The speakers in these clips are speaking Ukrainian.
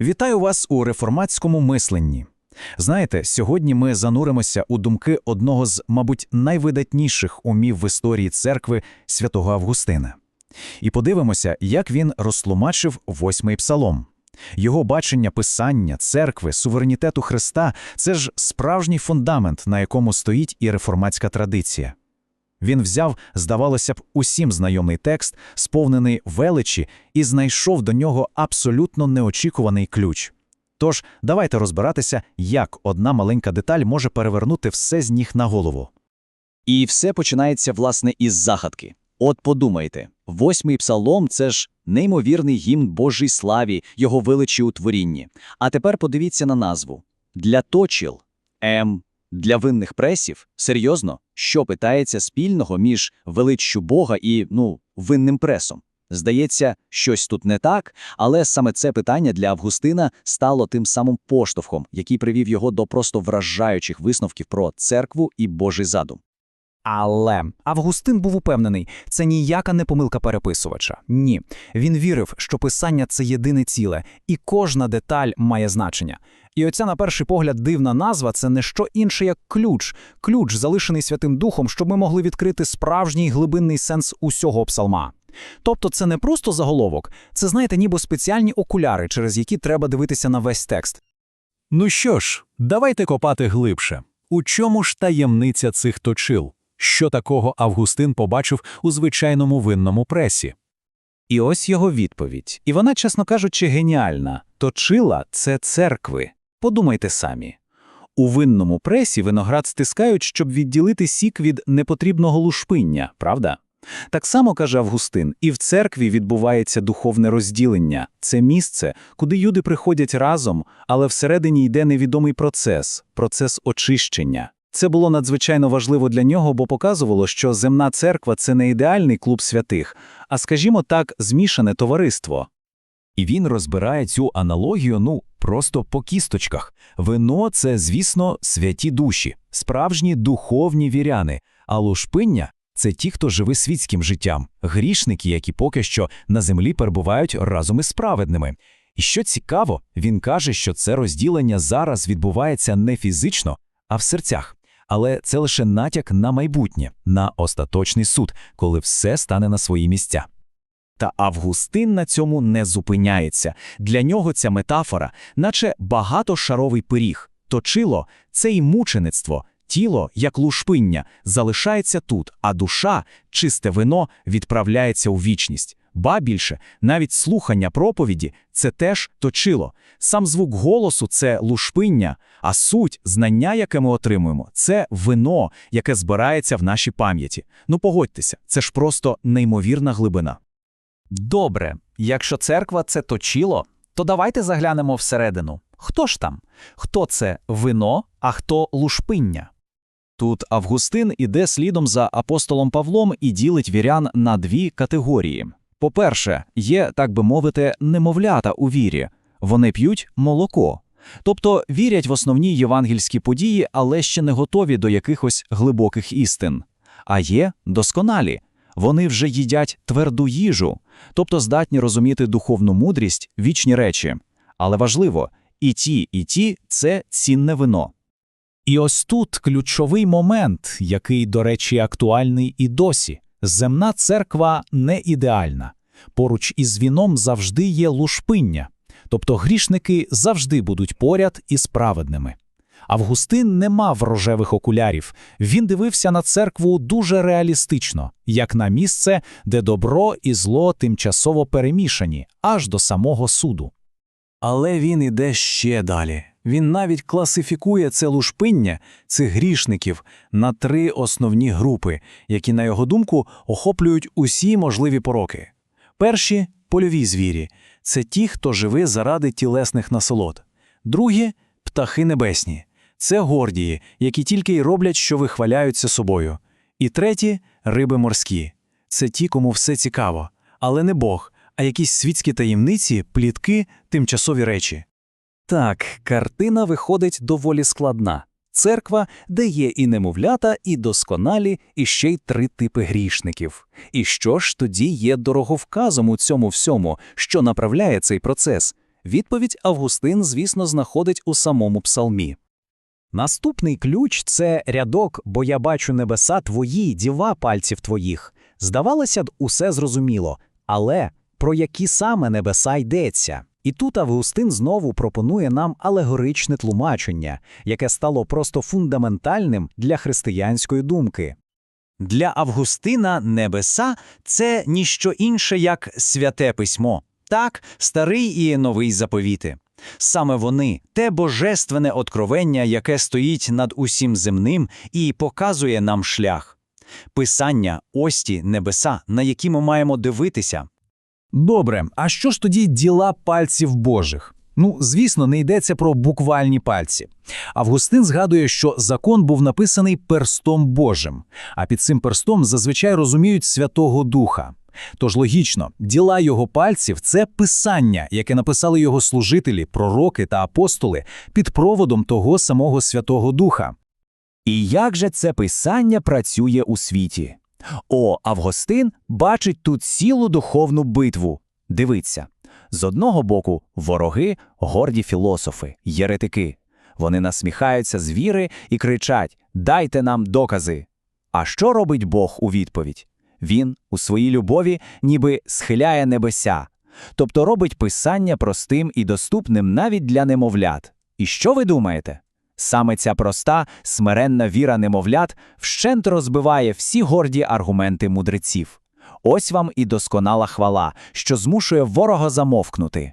Вітаю вас у реформатському мисленні. Знаєте, сьогодні ми зануримося у думки одного з, мабуть, найвидатніших умів в історії церкви святого Августина. І подивимося, як він розтлумачив восьмий псалом. Його бачення писання, церкви, суверенітету Христа це ж справжній фундамент, на якому стоїть і реформатська традиція. Він взяв, здавалося б, усім знайомий текст, сповнений величі, і знайшов до нього абсолютно неочікуваний ключ. Тож, давайте розбиратися, як одна маленька деталь може перевернути все з ніг на голову. І все починається, власне, із загадки. От подумайте, восьмий псалом це ж неймовірний гімн Божій славі, його величі у творінні. А тепер подивіться на назву. Для точіл, М, для винних пресів, серйозно, що питається спільного між величчю Бога і, ну, винним пресом? Здається, щось тут не так, але саме це питання для Августина стало тим самим поштовхом, який привів його до просто вражаючих висновків про церкву і Божий задум. Але Августин був упевнений, це ніяка не помилка переписувача. Ні, він вірив, що писання це єдине ціле, і кожна деталь має значення. І оця, на перший погляд, дивна назва це не що інше, як ключ, ключ, залишений Святим Духом, щоб ми могли відкрити справжній глибинний сенс усього псалма. Тобто це не просто заголовок, це, знаєте, ніби спеціальні окуляри, через які треба дивитися на весь текст. Ну що ж, давайте копати глибше. У чому ж таємниця цих точил? Що такого Августин побачив у звичайному винному пресі? І ось його відповідь. І вона, чесно кажучи, геніальна. Точила – це церкви. Подумайте самі. У винному пресі виноград стискають, щоб відділити сік від непотрібного лушпиння, правда? Так само, каже Августин, і в церкві відбувається духовне розділення. Це місце, куди люди приходять разом, але всередині йде невідомий процес – процес очищення. Це було надзвичайно важливо для нього, бо показувало, що земна церква – це не ідеальний клуб святих, а, скажімо так, змішане товариство. І він розбирає цю аналогію, ну, просто по кісточках. Вино – це, звісно, святі душі, справжні духовні віряни, а лушпиння – це ті, хто живе світським життям, грішники, які поки що на землі перебувають разом із праведними. І що цікаво, він каже, що це розділення зараз відбувається не фізично, а в серцях. Але це лише натяк на майбутнє, на остаточний суд, коли все стане на свої місця. Та Августин на цьому не зупиняється. Для нього ця метафора, наче багатошаровий пиріг. Точило – це й мучеництво, тіло, як лушпиння, залишається тут, а душа, чисте вино, відправляється у вічність. Ба більше, навіть слухання проповіді – це теж точило. Сам звук голосу – це лушпиння, а суть, знання, яке ми отримуємо – це вино, яке збирається в нашій пам'яті. Ну погодьтеся, це ж просто неймовірна глибина. Добре, якщо церква це точило, то давайте заглянемо всередину. Хто ж там? Хто це вино, а хто лушпиння? Тут Августин іде слідом за апостолом Павлом і ділить вірян на дві категорії. По-перше, є, так би мовити, немовлята у вірі. Вони п'ють молоко. Тобто вірять в основні євангельські події, але ще не готові до якихось глибоких істин. А є досконалі. Вони вже їдять тверду їжу, тобто здатні розуміти духовну мудрість, вічні речі. Але важливо, і ті, і ті це цінне вино. І ось тут ключовий момент, який, до речі, актуальний і досі. Земна церква не ідеальна. Поруч із віном завжди є лушпиння, тобто грішники завжди будуть поряд із праведними. Августин не мав рожевих окулярів, він дивився на церкву дуже реалістично, як на місце, де добро і зло тимчасово перемішані, аж до самого суду. Але він іде ще далі. Він навіть класифікує це лушпиння, цих грішників, на три основні групи, які, на його думку, охоплюють усі можливі пороки. Перші польові звірі це ті, хто живе заради тілесних насолод. Другі птахи небесні це гордії, які тільки й роблять, що вихваляються собою. І треті риби морські це ті, кому все цікаво, але не Бог, а якісь світські таємниці, плітки, тимчасові речі. Так, картина виходить доволі складна. Церква, де є і немовлята, і досконалі, і ще й три типи грішників. І що ж тоді є дороговказом у цьому всьому, що направляє цей процес? Відповідь Августин, звісно, знаходить у самому псалмі. Наступний ключ це рядок, бо я бачу небеса твої, діва пальців твоїх. Здавалося б, усе зрозуміло, але про які саме небеса йдеться? І тут Августин знову пропонує нам алегоричне тлумачення, яке стало просто фундаментальним для християнської думки. Для Августина небеса це ніщо інше, як святе письмо, так, старий і новий заповіти. Саме вони те божественне откровення, яке стоїть над усім земним і показує нам шлях. Писання, ось ті небеса, на які ми маємо дивитися. Добре, а що ж тоді діла пальців Божих? Ну, звісно, не йдеться про буквальні пальці. Августин згадує, що закон був написаний перстом Божим, а під цим перстом зазвичай розуміють Святого Духа. Тож логічно, діла його пальців це писання, яке написали його служителі, пророки та апостоли під проводом того самого Святого Духа. І як же це писання працює у світі? О, Авгостин бачить тут цілу духовну битву. Дивиться. З одного боку вороги – горді філософи, єретики. Вони насміхаються з віри і кричать «Дайте нам докази!» А що робить Бог у відповідь? Він у своїй любові ніби схиляє небеся, тобто робить писання простим і доступним навіть для немовлят. І що ви думаєте? Саме ця проста, смиренна віра немовлят вщент розбиває всі горді аргументи мудреців. Ось вам і досконала хвала, що змушує ворога замовкнути.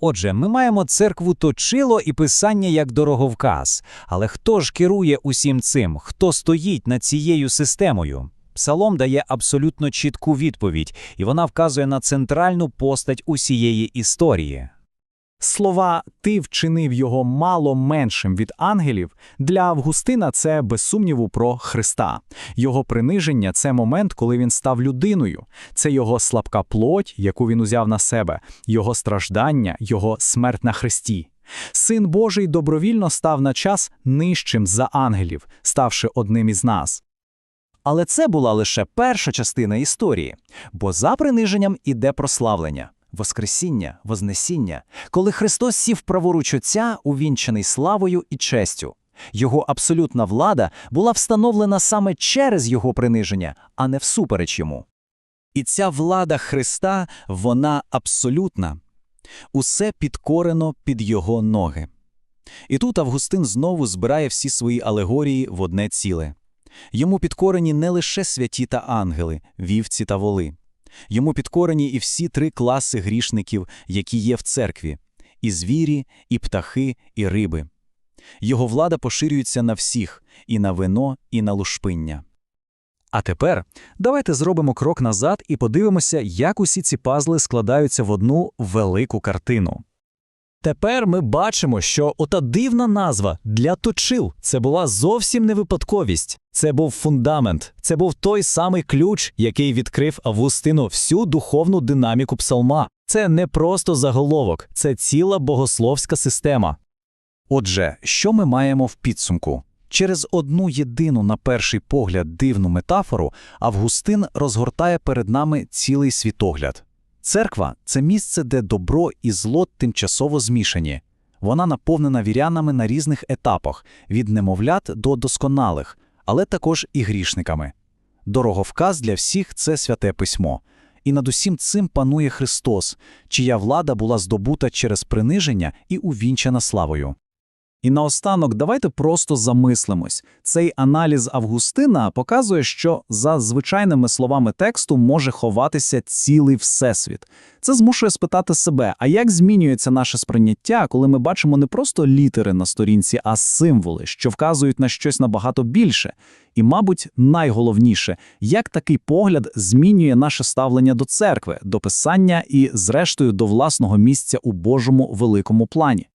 Отже, ми маємо церкву точило і писання як дороговказ. Але хто ж керує усім цим? Хто стоїть над цією системою? Псалом дає абсолютно чітку відповідь, і вона вказує на центральну постать усієї історії. Слова «ти вчинив його мало меншим від ангелів» для Августина це без сумніву про Христа. Його приниження це момент, коли він став людиною. Це його слабка плоть, яку він узяв на себе, його страждання, його смерть на хресті. Син Божий добровільно став на час нижчим за ангелів, ставши одним із нас. Але це була лише перша частина історії, бо за приниженням іде прославлення. Воскресіння, Вознесіння, коли Христос сів праворуч Отця, увінчений славою і честю. Його абсолютна влада була встановлена саме через його приниження, а не всупереч йому. І ця влада Христа, вона абсолютна. Усе підкорено під його ноги. І тут Августин знову збирає всі свої алегорії в одне ціле. Йому підкорені не лише святі та ангели, вівці та воли. Йому підкорені і всі три класи грішників, які є в церкві – і звірі, і птахи, і риби. Його влада поширюється на всіх – і на вино, і на лушпиння. А тепер давайте зробимо крок назад і подивимося, як усі ці пазли складаються в одну велику картину. Тепер ми бачимо, що ота дивна назва для точил це була зовсім не випадковість. Це був фундамент, це був той самий ключ, який відкрив Августину всю духовну динаміку псалма. Це не просто заголовок, це ціла богословська система. Отже, що ми маємо в підсумку? Через одну єдину, на перший погляд, дивну метафору Августин розгортає перед нами цілий світогляд. Церква це місце, де добро і зло тимчасово змішані. Вона наповнена вірянами на різних етапах від немовлят до досконалих, але також і грішниками. Дороговказ для всіх це святе письмо. І над усім цим панує Христос, чия влада була здобута через приниження і увінчана славою. І наостанок давайте просто замислимось. Цей аналіз Августина показує, що за звичайними словами тексту може ховатися цілий всесвіт. Це змушує спитати себе, а як змінюється наше сприйняття, коли ми бачимо не просто літери на сторінці, а символи, що вказують на щось набагато більше. І, мабуть, найголовніше, як такий погляд змінює наше ставлення до церкви, до писання і, зрештою, до власного місця у Божому великому плані.